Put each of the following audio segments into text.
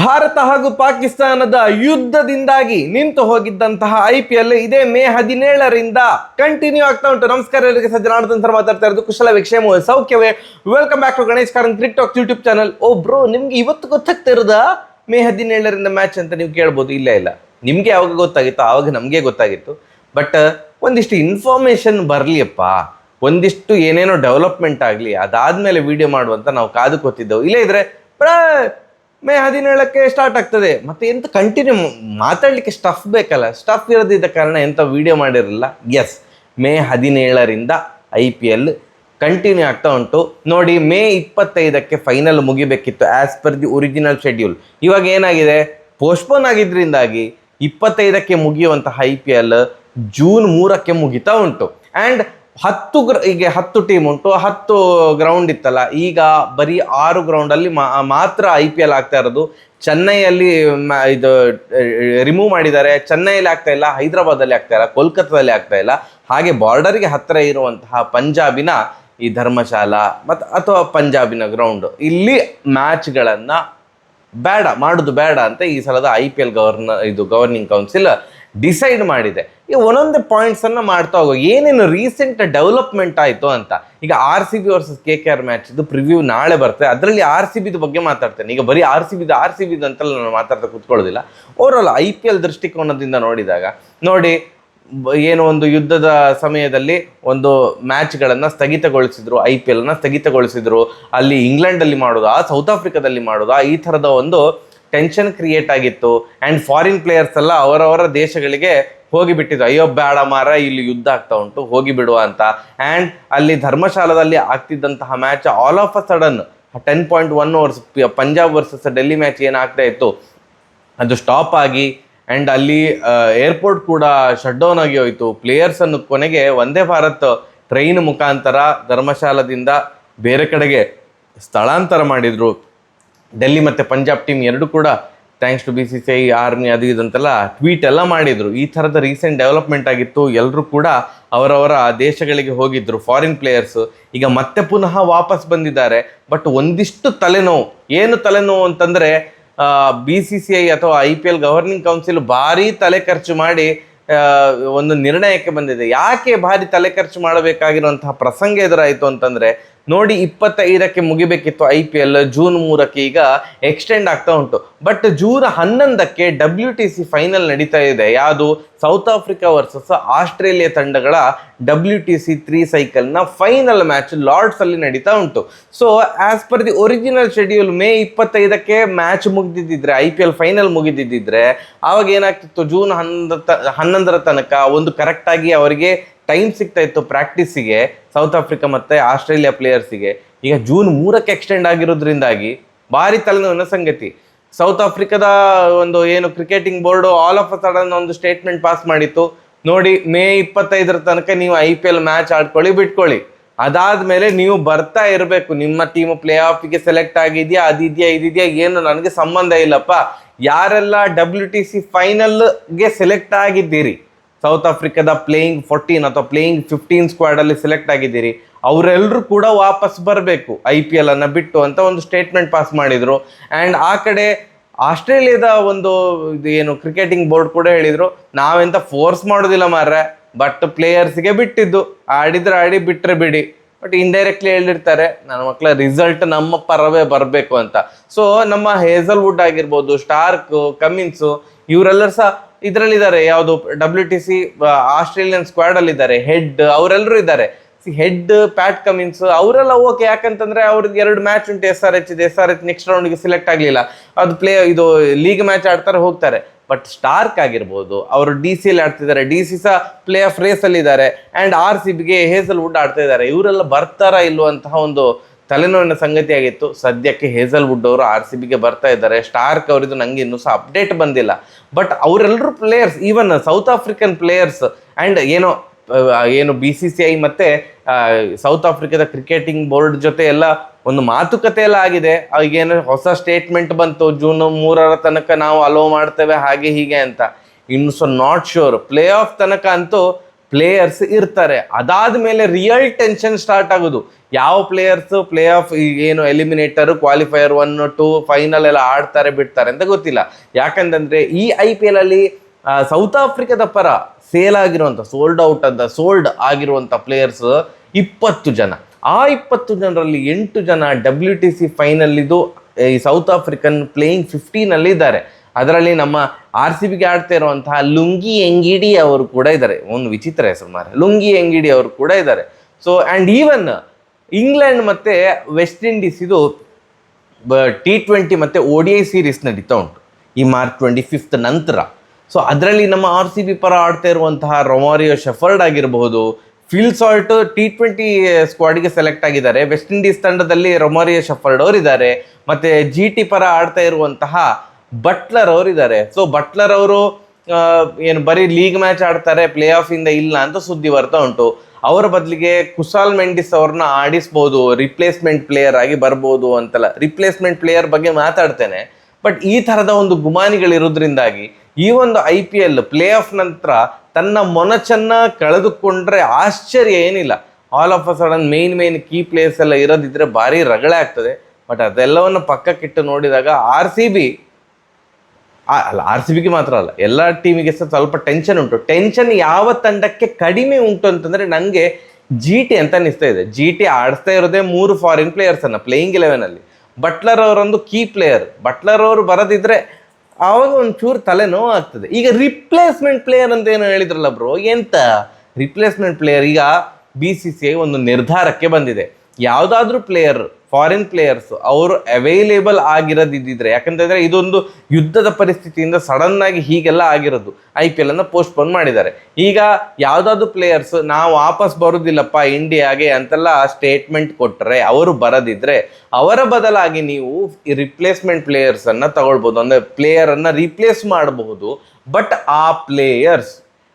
ಭಾರತ ಹಾಗೂ ಪಾಕಿಸ್ತಾನದ ಯುದ್ಧದಿಂದಾಗಿ ನಿಂತು ಹೋಗಿದ್ದಂತಹ ಐ ಪಿ ಎಲ್ ಇದೇ ಮೇ ಹದಿನೇಳರಿಂದ ಕಂಟಿನ್ಯೂ ಆಗ್ತಾ ಉಂಟು. ನಮಸ್ಕಾರ ಎಲ್ಲರಿಗೆ. ಸಜ್ಜನಾರ್ದನ್ ಸರ್ ಮಾತಾಡ್ತಾ ಇರೋದು ಕುಶಲ ಕ್ಷೇಮ ಸೌಖ್ಯವೇ. Welcome back to Ganesh Karan cric talk YouTube channel oh bro ನಿಮ್ಗೆ ಇವತ್ತು ಗೊತ್ತಾಗ್ತಾ ಇರೋದಾ? ಮೇ ಹದಿನೇಳರಿಂದ ಮ್ಯಾಚ್ ಅಂತ ನೀವು ಕೇಳ್ಬೋದು, ಇಲ್ಲ ಇಲ್ಲ. ನಿಮ್ಗೆ ಯಾವಾಗ ಗೊತ್ತಾಗಿತ್ತು ಆವಾಗ ನಮಗೆ ಗೊತ್ತಾಗಿತ್ತು. ಬಟ್ ಒಂದಿಷ್ಟು ಇನ್ಫಾರ್ಮೇಶನ್ ಬರಲಿಯಪ್ಪ. ಒಂದಿಷ್ಟು ಏನೇನೋ ಡೆವಲಪ್ಮೆಂಟ್ ಆಗಲಿ, ಅದಾದ್ಮೇಲೆ ವಿಡಿಯೋ ಮಾಡುವಂತ ನಾವು ಕಾದು ಕೂತಿದ್ದೆವು. ಇಲ್ಲೇ ಇದ್ರೆ ಮೇ ಹದಿನೇಳಕ್ಕೆ ಸ್ಟಾರ್ಟ್ ಆಗ್ತದೆ. ಮತ್ತೆ ಎಂತ ಕಂಟಿನ್ಯೂ ಮಾತಾಡ್ಲಿಕ್ಕೆ ಸ್ಟಫ್ ಬೇಕಲ್ಲ. ಸ್ಟಫ್ ಇರದಿದ್ದ ಕಾರಣ ಎಂತ ವಿಡಿಯೋ ಮಾಡಿರಲಿಲ್ಲ. ಎಸ್ ಮೇ ಹದಿನೇಳರಿಂದ ಐ ಪಿ ಎಲ್ ಕಂಟಿನ್ಯೂ ಆಗ್ತಾ ಉಂಟು. ನೋಡಿ, ಮೇ ಇಪ್ಪತ್ತೈದಕ್ಕೆ final ಮುಗಿಬೇಕಿತ್ತು as per the original schedule ಇವಾಗ ಏನಾಗಿದೆ? ಪೋಸ್ಟ್ಪೋನ್ ಆಗಿದ್ರಿಂದಾಗಿ ಇಪ್ಪತ್ತೈದಕ್ಕೆ ಮುಗಿಯುವಂತಹ ಐ ಪಿ ಎಲ್ ಜೂನ್ ಮೂರಕ್ಕೆ ಮುಗಿತಾ ಉಂಟು. ಆ್ಯಂಡ್ ಹತ್ತು ಗ್ರ ಈಗ ಹತ್ತು ಟೀಮ್ ಉಂಟು, ಹತ್ತು ಗ್ರೌಂಡ್ ಇತ್ತಲ್ಲ, ಈಗ ಬರೀ ಆರು ಗ್ರೌಂಡಲ್ಲಿ ಮಾತ್ರ ಐ ಪಿ ಎಲ್ ಆಗ್ತಾ ಇರೋದು. ಚೆನ್ನೈಯಲ್ಲಿ ಇದು ರಿಮೂವ್ ಮಾಡಿದ್ದಾರೆ. ಚೆನ್ನೈಯಲ್ಲಿ ಆಗ್ತಾ ಇಲ್ಲ, ಹೈದರಾಬಾದಲ್ಲಿ ಆಗ್ತಾ ಇಲ್ಲ, ಕೋಲ್ಕತ್ತಾದಲ್ಲಿ ಆಗ್ತಾ ಇಲ್ಲ. ಹಾಗೆ ಬಾರ್ಡರ್ಗೆ ಹತ್ತಿರ ಇರುವಂತಹ ಪಂಜಾಬಿನ ಈ ಧರ್ಮಶಾಲಾ ಮತ್ತು ಅಥವಾ ಪಂಜಾಬಿನ ಗ್ರೌಂಡ್ ಇಲ್ಲಿ ಮ್ಯಾಚ್ಗಳನ್ನು ಬೇಡ, ಮಾಡೋದು ಬೇಡ ಅಂತ ಈ ಸಲದ ಐ ಪಿ ಎಲ್ ಗವರ್ನ ಇದು ಗವರ್ನಿಂಗ್ ಕೌನ್ಸಿಲ್ ಡಿಸೈಡ್ ಮಾಡಿದೆ. ಈಗ ಒಂದೊಂದು ಪಾಯಿಂಟ್ಸ್ ಅನ್ನ ಮಾಡ್ತಾ ಹೋಗೋ, ಏನೇನು ರೀಸೆಂಟ್ ಡೆವಲಪ್ಮೆಂಟ್ ಆಯಿತು ಅಂತ. ಈಗ R C B versus K K R match preview ನಾಳೆ ಬರ್ತದೆ. ಅದರಲ್ಲಿ ಆರ್ ಸಿ ಬಿದು ಬಗ್ಗೆ ಮಾತಾಡ್ತೇನೆ. ಈಗ ಬರೀ ಆರ್ ಸಿ ಬಿದು ಆರ್ ಸಿ ಬಿದು ಅಂತಲ್ಲ ನಾನು ಮಾತಾಡ್ತಾ ಕೂತ್ಕೊಳ್ಳೋದಿಲ್ಲ. ಓವರಾಲ್ ಐ ಪಿ ಎಲ್ ದೃಷ್ಟಿಕೋನದಿಂದ ನೋಡಿದಾಗ, ನೋಡಿ, ಏನು ಒಂದು ಯುದ್ಧದ ಸಮಯದಲ್ಲಿ ಒಂದು ಮ್ಯಾಚ್ಗಳನ್ನು ಸ್ಥಗಿತಗೊಳಿಸಿದ್ರು ಐ ಪಿ ಎಲ್ನ ಸ್ಥಗಿತಗೊಳಿಸಿದ್ರು. ಅಲ್ಲಿ ಇಂಗ್ಲೆಂಡಲ್ಲಿ ಮಾಡೋದಾ ಸೌತ್ ಆಫ್ರಿಕಾದಲ್ಲಿ ಮಾಡೋದಾ, ಈ ಥರದ ಒಂದು ಟೆನ್ಷನ್ ಕ್ರಿಯೇಟ್ ಆಗಿತ್ತು. ಆ್ಯಂಡ್ ಫಾರಿನ್ ಪ್ಲೇಯರ್ಸ್ ಎಲ್ಲ ಅವರವರ ದೇಶಗಳಿಗೆ ಹೋಗಿಬಿಟ್ಟಿದ್ರು ಅಯ್ಯೋ, ಬೇಡ ಮಾರ ಇಲ್ಲಿ ಯುದ್ಧ ಆಗ್ತಾ ಉಂಟು ಹೋಗಿ ಬಿಡುವ ಅಂತ. ಆ್ಯಂಡ್ ಅಲ್ಲಿ ಧರ್ಮಶಾಲದಲ್ಲಿ ಆಗ್ತಿದ್ದಂತಹ match all of a sudden ten point one overs Punjab versus Delhi match ಏನಾಗ್ತಾ ಇತ್ತು? ಅದು ಸ್ಟಾಪ್ ಆಗಿ ಆ್ಯಂಡ್ ಅಲ್ಲಿ ಏರ್ಪೋರ್ಟ್ ಕೂಡ ಶಟ್ ಡೌನ್ ಆಗಿ ಹೋಯಿತು. ಪ್ಲೇಯರ್ಸನ್ನು ಕೊನೆಗೆ ವಂದೇ ಭಾರತ್ ಟ್ರೈನ್ ಮುಖಾಂತರ ಧರ್ಮಶಾಲಾದಿಂದ ಬೇರೆ ಕಡೆಗೆ ಸ್ಥಳಾಂತರ ಮಾಡಿದರು. ಡೆಲ್ಲಿ ಮತ್ತು ಪಂಜಾಬ್ ಟೀಮ್ ಎರಡು ಕೂಡ thanks to B C C I, army ಅದು ಇದಂತೆಲ್ಲ ಟ್ವೀಟ್ ಎಲ್ಲ ಮಾಡಿದರು. ಈ ಥರದ ರೀಸೆಂಟ್ ಡೆವಲಪ್ಮೆಂಟ್ ಆಗಿತ್ತು. ಎಲ್ಲರೂ ಕೂಡ ಅವರವರ ದೇಶಗಳಿಗೆ ಹೋಗಿದ್ದರು ಫಾರಿನ್ ಪ್ಲೇಯರ್ಸು ಈಗ ಮತ್ತೆ ಪುನಃ ವಾಪಸ್ ಬಂದಿದ್ದಾರೆ. ಬಟ್ ಒಂದಿಷ್ಟು ತಲೆನೋವು, ಏನು ತಲೆನೋವು ಅಂತಂದರೆ ಬಿ ಸಿ ಸಿ ಐ ಅಥವಾ I P L governing council ಭಾರಿ ತಲೆ ಖರ್ಚು ಮಾಡಿ ಒಂದು ನಿರ್ಣಯಕ್ಕೆ ಬಂದಿದೆ. ಯಾಕೆ ಭಾರಿ ತಲೆ ಖರ್ಚು ಮಾಡಬೇಕಾಗಿರುವಂತಹ ಪ್ರಸಂಗ ಎದುರಾಯಿತು ಅಂತಂದ್ರೆ ನೋಡಿ ಇಪ್ಪತ್ತೈದಕ್ಕೆ ಮುಗಿಬೇಕಿತ್ತು ಐ ಪಿ ಎಲ್, ಜೂನ್ ಮೂರಕ್ಕೆ ಈಗ ಎಕ್ಸ್ಟೆಂಡ್ ಆಗ್ತಾ ಉಂಟು. ಬಟ್ ಜೂನ್ ಹನ್ನೊಂದಕ್ಕೆ ಡಬ್ಲ್ಯೂ ಟಿ ಸಿ ಫೈನಲ್ ನಡೀತಾ ಇದೆ. ಯಾವುದು? ಸೌತ್ ಆಫ್ರಿಕಾ ವರ್ಸಸ್ ಆಸ್ಟ್ರೇಲಿಯಾ ತಂಡಗಳ ಡಬ್ಲ್ಯೂ ಟಿ ಸಿ ತ್ರೀ ಸೈಕಲ್ನ ಫೈನಲ್ ಮ್ಯಾಚ್ ಲಾರ್ಡ್ಸ್ ಅಲ್ಲಿ ನಡೀತಾ ಉಂಟು. So as per the original schedule May ಇಪ್ಪತ್ತೈದಕ್ಕೆ ಮ್ಯಾಚ್ ಮುಗಿದಿದ್ದಿದ್ರೆ ಐ ಪಿ ಎಲ್ ಫೈನಲ್ ಮುಗಿದಿದ್ದಿದ್ರೆ, ಆವಾಗ ಏನಾಗ್ತಿತ್ತು? ಜೂನ್ ಹನ್ನೊಂದ ಹನ್ನೊಂದರ ತನಕ ಒಂದು ಕರೆಕ್ಟಾಗಿ ಅವರಿಗೆ ಟೈಮ್ ಸಿಗ್ತಾ ಇತ್ತು ಪ್ರಾಕ್ಟೀಸಿಗೆ ಸೌತ್ ಆಫ್ರಿಕಾ ಮತ್ತು ಆಸ್ಟ್ರೇಲಿಯಾ ಪ್ಲೇಯರ್ಸಿಗೆ. ಈಗ ಜೂನ್ ಮೂರಕ್ಕೆ ಎಕ್ಸ್ಟೆಂಡ್ ಆಗಿರೋದ್ರಿಂದಾಗಿ ಭಾರಿ ತಲೆನೋವಿನ ಸಂಗತಿ. ಸೌತ್ ಆಫ್ರಿಕಾದ ಒಂದು ಏನು cricketing board all of a sudden ಒಂದು ಸ್ಟೇಟ್ಮೆಂಟ್ ಪಾಸ್ ಮಾಡಿತ್ತು. ನೋಡಿ, ಮೇ ಇಪ್ಪತ್ತೈದರ ತನಕ ನೀವು ಐ ಪಿ ಎಲ್ ಮ್ಯಾಚ್ ಆಡ್ಕೊಳ್ಳಿ, ಬಿಟ್ಕೊಳ್ಳಿ. ಅದಾದ ಮೇಲೆ ನೀವು ಬರ್ತಾ ಇರಬೇಕು. ನಿಮ್ಮ ಟೀಮ್ ಪ್ಲೇ ಆಫ್ಗೆ ಸೆಲೆಕ್ಟ್ ಆಗಿದೆಯಾ, ಅದಿದೆಯಾ, ಇದಿದೆಯಾ, ಏನು ನನಗೆ ಸಂಬಂಧ ಇಲ್ಲಪ್ಪ. ಯಾರೆಲ್ಲ ಡಬ್ಲ್ಯೂ ಟಿ ಸಿ ಫೈನಲ್ಗೆ ಸೆಲೆಕ್ಟ್ ಆಗಿದ್ದೀರಿ? ಸೌತ್ ಆಫ್ರಿಕಾದ ಪ್ಲೇಯಿಂಗ್ ಫೋರ್ಟೀನ್ ಅಥವಾ ಪ್ಲೇಯಿಂಗ್ ಫಿಫ್ಟೀನ್ ಸ್ಕ್ವಾಡ್ ಅಲ್ಲಿ ಸೆಲೆಕ್ಟ್ ಆಗಿದ್ದೀರಿ. ಅವರೆಲ್ಲರೂ ಕೂಡ ವಾಪಸ್ ಬರಬೇಕು ಐ ಪಿ ಎಲ್ ಅನ್ನ ಬಿಟ್ಟು ಅಂತ ಒಂದು ಸ್ಟೇಟ್ಮೆಂಟ್ ಪಾಸ್ ಮಾಡಿದ್ರು. ಆ್ಯಂಡ್ ಆ ಕಡೆ ಆಸ್ಟ್ರೇಲಿಯಾದ ಒಂದು ಇದು ಏನು ಕ್ರಿಕೆಟಿಂಗ್ ಬೋರ್ಡ್ ಕೂಡ ಹೇಳಿದ್ರು, ನಾವೆಂತ ಫೋರ್ಸ್ ಮಾಡೋದಿಲ್ಲ ಮಾರ್ರೆ ಬಟ್ ಪ್ಲೇಯರ್ಸ್ಗೆ ಬಿಟ್ಟಿದ್ದು. ಆಡಿದ್ರೆ ಆಡಿ ಬಿಟ್ಟರೆ ಬಿಡಿ. ಬಟ್ ಇಂಡೈರೆಕ್ಟ್ಲಿ ಹೇಳಿರ್ತಾರೆ, ನನ್ನ ಮಕ್ಕಳ ರಿಸಲ್ಟ್ ನಮ್ಮ ಪರವೇ ಬರಬೇಕು ಅಂತ. ಸೊ ನಮ್ಮ ಹೇಸಲ್ವುಡ್ ಆಗಿರ್ಬೋದು ಸ್ಟಾರ್ಕ್ ಕಮಿನ್ಸು ಇವರೆಲ್ಲರೂ ಸಹ ಇದರಲ್ಲಿದ್ದಾರೆ, ಯಾವುದು W T C Australian squad ಅಲ್ಲಿ ಇದ್ದಾರೆ ಹೆಡ್ ಅವರೆಲ್ಲರೂ ಇದ್ದಾರೆ ಹೆಡ್ ಪ್ಯಾಟ್ ಕಮಿನ್ಸ್ ಅವರೆಲ್ಲ ಓಕೆ ಯಾಕಂತಂದ್ರೆ ಅವ್ರಿಗೆ ಎರಡು ಮ್ಯಾಚ್ ಉಂಟು ಎಸ್ ಆರ್ ಎಚ್ ಇದೆ ಎಸ್ ಆರ್ ಎಚ್ ನೆಕ್ಸ್ಟ್ ರೌಂಡ್ಗೆ ಸೆಲೆಕ್ಟ್ ಆಗಲಿಲ್ಲ. ಅದು ಪ್ಲೇ ಇದು ಲೀಗ್ ಮ್ಯಾಚ್ ಆಡ್ತಾರೆ, ಹೋಗ್ತಾರೆ. ಬಟ್ ಸ್ಟಾರ್ಕ್ ಆಗಿರ್ಬೋದು, ಅವರು ಡಿ ಸಿ ಎಲ್ಲಿ ಆಡ್ತಿದ್ದಾರೆ. ಡಿ ಸಿ ಸಹ ಪ್ಲೇ ಆಫ್ ರೇಸ್ ಅಲ್ಲಿ ಇದ್ದಾರೆ ಅಂಡ್ ಆರ್ ಸಿ ಬಿಗೆ ಹೇಸಲ್ ವುಡ್ ಆಡ್ತಾ ಇದ್ದಾರೆ. ಇವರೆಲ್ಲ ಬರ್ತಾರಾ ಇಲ್ವಂತಹ ಒಂದು ತಲೆನೋವಿನ ಸಂಗತಿಯಾಗಿತ್ತು ಸದ್ಯಕ್ಕೆ ಹೇಸಲ್ವುಡ್ ಅವರು ಆರ್ ಸಿ ಬಿಗೆ ಬರ್ತಾ ಇದ್ದಾರೆ. ಸ್ಟಾರ್ಕ್ ಅವರಿದು ನನಗೆ ಇನ್ನೂ ಸಹ ಅಪ್ಡೇಟ್ ಬಂದಿಲ್ಲ. ಬಟ್ ಅವರೆಲ್ಲರೂ players, even South African players and ಏನೋ ಏನು ಬಿ ಸಿ ಸಿ ಐ ಮತ್ತು ಸೌತ್ ಆಫ್ರಿಕಾದ ಕ್ರಿಕೆಟಿಂಗ್ ಬೋರ್ಡ್ ಜೊತೆ ಎಲ್ಲ ಒಂದು ಮಾತುಕತೆ ಎಲ್ಲ ಆಗಿದೆ. ಈಗೇನು ಹೊಸ ಸ್ಟೇಟ್ಮೆಂಟ್ ಬಂತು. ಜೂನ್ ಮೂರರ ತನಕ ನಾವು ಅಲೋ ಮಾಡ್ತೇವೆ ಹಾಗೆ ಹೀಗೆ ಅಂತ. ಇನ್ನು so not sure play off ತನಕ ಅಂತೂ ಪ್ಲೇಯರ್ಸ್ ಇರ್ತಾರೆ. ಅದಾದ ಮೇಲೆ ರಿಯಲ್ ಟೆನ್ಷನ್ ಸ್ಟಾರ್ಟ್ ಆಗೋದು. ಯಾವ ಪ್ಲೇಯರ್ಸ್ ಪ್ಲೇ ಆಫ್ ಏನು eliminator qualifier one two final ಎಲ್ಲ ಆಡ್ತಾರೆ, ಬಿಡ್ತಾರೆ ಅಂತ ಗೊತ್ತಿಲ್ಲ. ಯಾಕಂತಂದ್ರೆ ಈ ಐ ಪಿ ಎಲ್ ಅಲ್ಲಿ ಸೌತ್ ಆಫ್ರಿಕಾದ ಪರ ಸೇಲ್ ಆಗಿರುವಂಥ ಸೋಲ್ಡ್ ಔಟ್ ಅಂತ ಸೋಲ್ಡ್ ಆಗಿರುವಂಥ ಪ್ಲೇಯರ್ಸ್ ಇಪ್ಪತ್ತು ಜನ. ಆ ಇಪ್ಪತ್ತು ಜನರಲ್ಲಿ ಎಂಟು ಜನ ಡಬ್ಲ್ಯೂ ಟಿ ಸಿ ಫೈನಲ್ ಇದು ಈ ಸೌತ್ ಆಫ್ರಿಕನ್ ಪ್ಲೇಯಿಂಗ್ ಫಿಫ್ಟೀನಲ್ಲಿ ಇದ್ದಾರೆ ಅದರಲ್ಲಿ ನಮ್ಮ ಆರ್ ಸಿ ಬಿಗೆ ಆಡ್ತಾ ಇರುವಂತಹ ಲುಂಗಿ ಎಂಗಿಡಿ ಅವರು ಕೂಡ ಇದ್ದಾರೆ. ಒಂದು ವಿಚಿತ್ರ ಹೆಸರು ಮಾರೆ. ಲುಂಗಿ ಎಂಗಿಡಿ ಅವರು ಕೂಡ ಇದ್ದಾರೆ. ಸೊ ಆ್ಯಂಡ್ ಈವನ್ ಇಂಗ್ಲೆಂಡ್ ಮತ್ತೆ ವೆಸ್ಟ್ ಇಂಡೀಸ್ ಇದು ಟಿ ಟ್ವೆಂಟಿ ಮತ್ತು ಒ ಡಿ ಐ ಸೀರೀಸ್ ನಡೀತಾ ಉಂಟು. ಈ ಮಾರ್ಚ್ ಟ್ವೆಂಟಿ ಫಿಫ್ತ್ ನಂತರ. ಸೊ ಅದರಲ್ಲಿ ನಮ್ಮ ಆರ್ ಸಿ ಬಿ ಪರ ಆಡ್ತಾ ಇರುವಂತಹ ರೊಮಾರಿಯೋ ಶೆಫರ್ಡ್ ಆಗಿರಬಹುದು ಫಿಲ್ ಸಾಲ್ಟ್ ಟಿ ಟ್ವೆಂಟಿ ಸ್ಕ್ವಾಡ್ಗೆ ಸೆಲೆಕ್ಟ್ ಆಗಿದ್ದಾರೆ. ವೆಸ್ಟ್ ಇಂಡೀಸ್ ತಂಡದಲ್ಲಿ ರೊಮಾರಿಯೋ ಶೆಫರ್ಡ್ ಅವರಿದ್ದಾರೆ. ಮತ್ತೆ ಜಿ ಟಿ ಪರ ಆಡ್ತಾ ಇರುವಂತಹ ಬಟ್ಲರ್ ಅವರು ಇದ್ದಾರೆ ಸೊ ಬಟ್ಲರ್ ಅವರು ಏನು ಬರೀ ಲೀಗ್ ಮ್ಯಾಚ್ ಆಡ್ತಾರೆ ಪ್ಲೇ ಆಫ್ ಇಂದ ಇಲ್ಲ ಅಂತ ಸುದ್ದಿ ಬರ್ತಾ ಉಂಟು. ಅವರ ಬದಲಿಗೆ ಕುಶಾಲ್ ಮೆಂಡಿಸ್ ಅವ್ರನ್ನ ಆಡಿಸ್ಬೋದು ರಿಪ್ಲೇಸ್ಮೆಂಟ್ ಪ್ಲೇಯರ್ ಆಗಿ ಬರ್ಬೋದು ಅಂತಲ್ಲ. ರಿಪ್ಲೇಸ್ಮೆಂಟ್ ಪ್ಲೇಯರ್ ಬಗ್ಗೆ ಮಾತಾಡ್ತೇನೆ. ಬಟ್ ಈ ಥರದ ಒಂದು ಗುಮಾನಿಗಳಿರೋದ್ರಿಂದಾಗಿ ಈ ಒಂದು I P L play off ನಂತರ ತನ್ನ ಮೊನಚನ್ನ ಕಳೆದುಕೊಂಡ್ರೆ ಆಶ್ಚರ್ಯ ಏನಿಲ್ಲ. All of a sudden main main key place ಎಲ್ಲ ಇರೋದಿದ್ರೆ ಭಾರಿ ರಗಳೆ ಆಗ್ತದೆ. ಬಟ್ ಅದೆಲ್ಲವನ್ನು ಪಕ್ಕಕ್ಕಿಟ್ಟು ನೋಡಿದಾಗ ಆರ್ ಸಿ ಬಿ ಅಲ್ಲ ಆರ್ ಸಿ ಬಿಗೆ ಮಾತ್ರ ಅಲ್ಲ. ಎಲ್ಲ ಟೀಮಿಗೆ ಸಹ ಸ್ವಲ್ಪ ಟೆನ್ಷನ್ ಉಂಟು. ಟೆನ್ಷನ್ ಯಾವ ತಂಡಕ್ಕೆ ಕಡಿಮೆ ಉಂಟು ಅಂತಂದ್ರೆ ನನಗೆ ಜಿ ಟಿ ಅಂತ ಅನ್ನಿಸ್ತಾ ಇದೆ. ಜಿ ಟಿ ಆಡಿಸ್ತಾ ಇರೋದೇ ಮೂರು ಫಾರಿನ್ ಪ್ಲೇಯರ್ಸ್ ಅನ್ನ ಪ್ಲೇಯಿಂಗ್ ಇಲೆವೆನ್ ಅಲ್ಲಿ. ಬಟ್ಲರ್ ಅವರೊಂದು ಕೀ ಪ್ಲೇಯರ್ ಬಟ್ಲರ್ ಅವರು ಬರದಿದ್ರೆ ಆವಾಗ ಒಂಚೂರು ತಲೆನೋವು ಆಗ್ತದೆ ಈಗ ರಿಪ್ಲೇಸ್ಮೆಂಟ್ ಪ್ಲೇಯರ್ ಅಂತ ಏನು ಹೇಳಿದ್ರಲ್ಲ ಬ್ರೋ ಎಂತ? ರಿಪ್ಲೇಸ್ಮೆಂಟ್ ಪ್ಲೇಯರ್ ಈಗ ಬಿ ಸಿ ಸಿ ಐ ಒಂದು ನಿರ್ಧಾರಕ್ಕೆ ಬಂದಿದೆ. ಯಾವುದಾದ್ರೂ ಪ್ಲೇಯರ್ ಫಾರಿನ್ ಪ್ಲೇಯರ್ಸ್ ಅವರು ಅವೈಲೇಬಲ್ ಆಗಿರೋದಿದ್ದರೆ ಯಾಕಂತಂದರೆ ಇದೊಂದು ಯುದ್ಧದ ಪರಿಸ್ಥಿತಿಯಿಂದ ಸಡನ್ ಆಗಿ ಹೀಗೆಲ್ಲ ಆಗಿರೋದು. ಐ ಪಿ ಎಲ್ ಪೋಸ್ಟ್ಪೋನ್ ಮಾಡಿದ್ದಾರೆ. ಈಗ ಯಾವುದಾದ್ರು ಪ್ಲೇಯರ್ಸ್ ನಾವು ವಾಪಸ್ ಬರೋದಿಲ್ಲಪ್ಪ ಇಂಡಿಯಾಗೆ ಅಂತೆಲ್ಲ ಸ್ಟೇಟ್ಮೆಂಟ್ ಕೊಟ್ಟರೆ ಅವರು ಬರದಿದ್ದರೆ ಅವರ ಬದಲಾಗಿ ನೀವು ರಿಪ್ಲೇಸ್ಮೆಂಟ್ ಪ್ಲೇಯರ್ಸನ್ನು ತಗೊಳ್ಬೋದು. ಅಂದರೆ ಪ್ಲೇಯರನ್ನು ರಿಪ್ಲೇಸ್ ಮಾಡಬಹುದು. ಬಟ್ ಆ players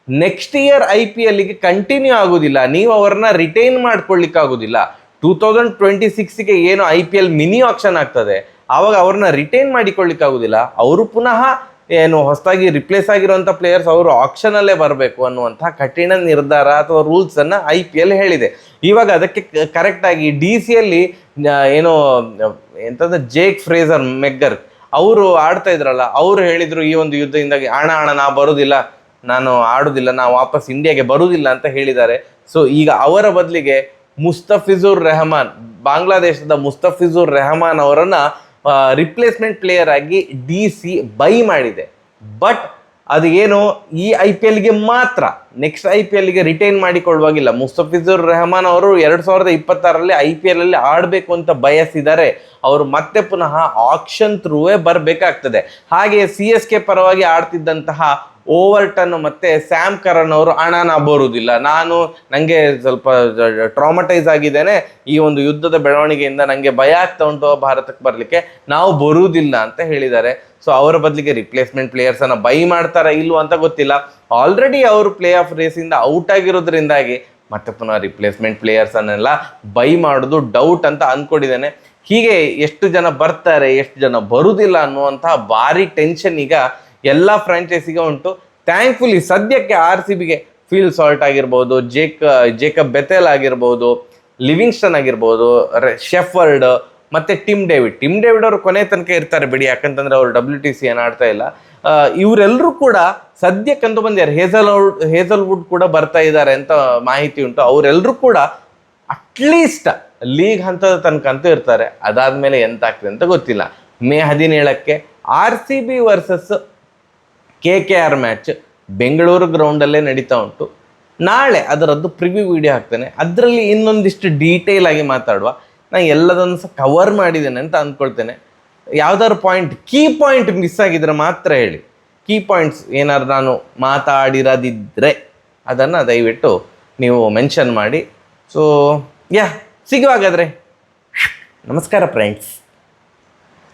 next year I P ಎಲ್ಗೆ continue ಆಗೋದಿಲ್ಲ. ನೀವು ಅವರನ್ನ ರಿಟೈನ್ ಮಾಡ್ಕೊಳ್ಳಿಕ್ಕೆ ಆಗೋದಿಲ್ಲ ಟೂ ತೌಸಂಡ್ ಟ್ವೆಂಟಿ ಸಿಕ್ಸ್ಗೆ ಏನು I P L mini auction ಆಗ್ತದೆ, ಆವಾಗ ಅವ್ರನ್ನ ರಿಟೈನ್ ಮಾಡಿಕೊಳ್ಳಿಕ್ಕಾಗೋದಿಲ್ಲ. ಅವರು ಪುನಃ ಏನು ಹೊಸದಾಗಿ ರಿಪ್ಲೇಸ್ ಆಗಿರುವಂಥ ಪ್ಲೇಯರ್ಸ್ ಅವರು ಆಕ್ಷನಲ್ಲೇ ಬರಬೇಕು ಅನ್ನುವಂಥ ಕಠಿಣ ನಿರ್ಧಾರ ಅಥವಾ ರೂಲ್ಸನ್ನು ಐ ಪಿ ಎಲ್ ಹೇಳಿದೆ. ಇವಾಗ ಅದಕ್ಕೆ ಕರೆಕ್ಟಾಗಿ ಡಿ ಸಿಯಲ್ಲಿ ಏನೋ, ಎಂತಂದ್ರೆ ಜೇಕ್ ಫ್ರೇಸರ್ ಮೆಗ್ಗರ್ ಅವರು ಆಡ್ತಾ ಇದ್ರಲ್ಲ, ಅವರು ಹೇಳಿದರು ಈ ಒಂದು ಯುದ್ಧದಿಂದಾಗಿ ಹಣ ಹಣ ನಾ ಬರೋದಿಲ್ಲ. ನಾನು ಆಡೋದಿಲ್ಲ. ನಾ ವಾಪಸ್ ಇಂಡಿಯಾಗೆ ಬರುವುದಿಲ್ಲ ಅಂತ ಹೇಳಿದ್ದಾರೆ. ಸೊ ಈಗ ಅವರ ಬದಲಿಗೆ ಮುಸ್ತಫಿಜುರ್ ರೆಹಮಾನ್, ಬಾಂಗ್ಲಾದೇಶದ ಮುಸ್ತಫಿಜುರ್ ರೆಹಮಾನ್ ಅವರನ್ನ ರಿಪ್ಲೇಸ್ಮೆಂಟ್ ಪ್ಲೇಯರ್ ಆಗಿ ಡಿ ಸಿ ಬೈ ಮಾಡಿದೆ. ಬಟ್ ಅದು ಏನು? ಈ ಐ ಪಿ ಎಲ್ಗೆ ಮಾತ್ರ. ನೆಕ್ಸ್ಟ್ ಐ ಪಿ ಎಲ್ಗೆ ರಿಟೈನ್ ಮಾಡಿಕೊಳ್ಳುವಾಗಿಲ್ಲ. ಮುಸ್ತಫಿಜುರ್ ರೆಹಮಾನ್ ಅವರು ಎರಡ್ ಸಾವಿರದ ಇಪ್ಪತ್ತಾರರಲ್ಲಿ ಐ ಪಿ ಎಲ್ ಅಲ್ಲಿ ಆಡಬೇಕು ಅಂತ ಬಯಸಿದ್ದಾರೆ ಅವರು ಮತ್ತೆ ಪುನಃ ಆಕ್ಷನ್ ಥ್ರೂವೇ ಬರಬೇಕಾಗ್ತದೆ. ಹಾಗೆ ಸಿ ಎಸ್ ಕೆ ಪರವಾಗಿ ಆಡ್ತಿದ್ದಂತಹ ಓವರ್ಟನ್ ಮತ್ತೆ ಸ್ಯಾಮ್ ಕರನ್ ಅವರು ಹಣ ಬರುವುದಿಲ್ಲ ನಾನು ನನಗೆ ಸ್ವಲ್ಪ ಟ್ರಾಮಟೈಸ್ ಆಗಿದ್ದೇನೆ. ಈ ಒಂದು ಯುದ್ಧದ ಬೆಳವಣಿಗೆಯಿಂದ ನನಗೆ ಭಯ ಆಗ್ತಾ ಉಂಟು ಭಾರತಕ್ಕೆ ಬರಲಿಕ್ಕೆ. ನಾವು ಬರುವುದಿಲ್ಲ ಅಂತ ಹೇಳಿದ್ದಾರೆ. ಸೊ ಅವರ ಬದಲಿಗೆ ರಿಪ್ಲೇಸ್ಮೆಂಟ್ ಪ್ಲೇಯರ್ಸ್ ಅನ್ನ ಬೈ ಮಾಡ್ತಾರಾ ಇಲ್ವೋ ಅಂತ ಗೊತ್ತಿಲ್ಲ. ಆಲ್ರೆಡಿ ಅವರು ಪ್ಲೇ ರೇಸಿಂದ ಔಟ್ ಆಗಿರೋದ್ರಿಂದಾಗಿ ಮತ್ತೆ ಪುನಃ ರಿಪ್ಲೇಸ್ಮೆಂಟ್ ಪ್ಲೇಯರ್ಸ್ ಅನ್ನೆಲ್ಲ ಬೈ ಮಾಡೋದು ಡೌಟ್ ಅಂತ ಅಂದ್ಕೊಂಡಿದ್ದೇನೆ ಹೀಗೆ ಎಷ್ಟು ಜನ ಬರ್ತಾರೆ, ಎಷ್ಟು ಜನ ಬರುವುದಿಲ್ಲ ಅನ್ನುವಂತಹ ಭಾರಿ ಟೆನ್ಷನ್ ಈಗ ಎಲ್ಲ ಫ್ರಾಂಚೈಸಿಗೆ ಉಂಟು. ಥ್ಯಾಂಕ್ಫುಲಿ ಸದ್ಯಕ್ಕೆ ಆರ್ ಸಿ ಬಿಗೆ ಫೀಲ್ ಸಾಲ್ಟ್ ಆಗಿರ್ಬೋದು ಜೇಕ್ ಜೇಕಬ್ ಬೆತೆಲ್ ಆಗಿರ್ಬೋದು ಲಿವಿಂಗ್ಸ್ಟನ್ ಆಗಿರ್ಬೋದು ಶೆಫರ್ಡ್ ಮತ್ತೆ ಟಿಮ್ ಡೇವಿಡ್ ಟಿಮ್ ಡೇವಿಡ್ ಅವರು ಕೊನೆ ತನಕ ಇರ್ತಾರೆ ಬಿಡಿ, ಯಾಕಂತಂದ್ರೆ ಅವರು ಡಬ್ಲ್ಯೂ ಟಿ ಸಿ ಏನು ಆಡ್ತಾ ಇಲ್ಲ. ಇವರೆಲ್ಲರೂ ಕೂಡ ಸದ್ಯಕ್ಕಂತೂ ಬಂದಿದ್ದಾರೆ. ಹೇಸಲ್ ಹೇಸಲ್ವುಡ್ ಕೂಡ ಬರ್ತಾ ಇದ್ದಾರೆ ಅಂತ ಮಾಹಿತಿ ಉಂಟು. ಅವರೆಲ್ಲರೂ ಕೂಡ ಅಟ್ಲೀಸ್ಟ್ ಲೀಗ್ ಹಂತದ ತನಕ ಅಂತೂ ಇರ್ತಾರೆ. ಅದಾದ್ಮೇಲೆ ಎಂತ ಆಗ್ತದೆ ಅಂತ ಗೊತ್ತಿಲ್ಲ. May ಹದಿನೇಳಕ್ಕೆ R C B versus K K R match Bengaluru ಗ್ರೌಂಡಲ್ಲೇ ನಡೀತಾ ಉಂಟು. ನಾಳೆ ಅದರದ್ದು ಪ್ರಿವ್ಯೂ ವಿಡಿಯೋ ಹಾಕ್ತೇನೆ. ಅದರಲ್ಲಿ ಇನ್ನೊಂದಿಷ್ಟು ಡೀಟೇಲ್ ಆಗಿ ಮಾತಾಡುವ. ನಾನು ಎಲ್ಲದನ್ನು ಸಹ ಕವರ್ ಮಾಡಿದ್ದೇನೆ ಅಂತ ಅಂದ್ಕೊಳ್ತೇನೆ. ಯಾವ್ದಾದ್ರು ಪಾಯಿಂಟ್ ಕೀ ಪಾಯಿಂಟ್ ಮಿಸ್ ಆಗಿದ್ರೆ ಮಾತ್ರ ಹೇಳಿ. ಕೀ ಪಾಯಿಂಟ್ಸ್ ಏನಾದ್ರು ನಾನು ಮಾತಾಡಿರದಿದ್ದರೆ ಅದನ್ನು ದಯವಿಟ್ಟು ನೀವು ಮೆನ್ಷನ್ ಮಾಡಿ. ಸೊ ಯಾ ಸಿಗುವಾಗಾದ್ರೆ. ನಮಸ್ಕಾರ ಫ್ರೆಂಡ್ಸ್